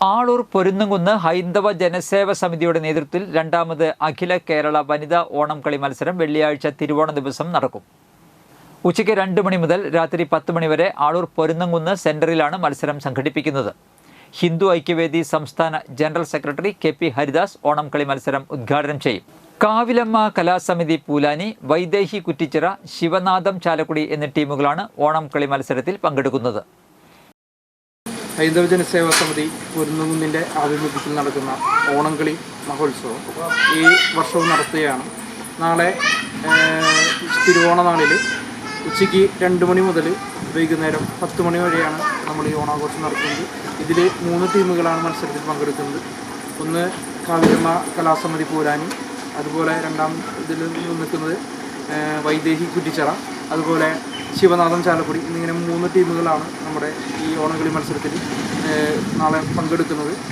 ആളൂർ പൊരുന്നുകുന്ന് ഹൈന്ദവ ജനസേവ സമിതിയുടെ നേതൃത്വത്തിൽ രണ്ടാമത് അഖില കേരള വനിതാ ഓണം കളി മത്സരം വെള്ളിയാഴ്ച തിരുവോണ ദിവസം നടക്കും. ഉച്ചയ്ക്ക് രണ്ട് മണി മുതൽ രാത്രി പത്ത് മണിവരെ ആളൂർ പൊരുന്നംകുന്ന് സെന്ററിലാണ് മത്സരം സംഘടിപ്പിക്കുന്നത്. ഹിന്ദു ഐക്യവേദി സംസ്ഥാന general secretary K P Haridas Onam കളി മത്സരം ഉദ്ഘാടനം ചെയ്യും. കാവിലമ്മ കലാസമിതി പൂലാനി വൈദേഹി കുറ്റിച്ചിറ ശിവനാഥം ചാലക്കുടി എന്നീ ടീമുകളാണ് ഓണം കളി മത്സരത്തിൽ പങ്കെടുക്കുന്നത്. ഹൈന്ദവ ജനസേവാ സമിതി കുരുന്നുകുന്നിന്റെ ആഭിമുഖ്യത്തിൽ നടക്കുന്ന ഓണംകളി മഹോത്സവം ഈ വർഷവും നടത്തുകയാണ്. നാളെ തിരുവോണനാളിൽ തിരുവോണ നാളിൽ ഉച്ചയ്ക്ക് രണ്ട് മണി മുതൽ വൈകുന്നേരം പത്ത് മണി വരെയാണ് നമ്മൾ ഈ ഓണാഘോഷം നടത്തുന്നത്. ഇതിൽ മൂന്ന് ടീമുകളാണ് മത്സരത്തിൽ പങ്കെടുക്കുന്നത്. ഒന്ന് കാവ്യമ്മ കലാസമിതി പൂരാനി അതുപോലെ രണ്ടാം ഇതിൽ നിൽക്കുന്നത് വൈദേഹി കുറ്റിച്ചിറ അതുപോലെ ശിവനാഥം ചാലക്കുടി എന്നിങ്ങനെ മൂന്ന് ടീമുകളാണ് നമ്മുടെ ഈ ഓണക്കളി മത്സരത്തിൽ നാളെ പങ്കെടുക്കുന്നത്.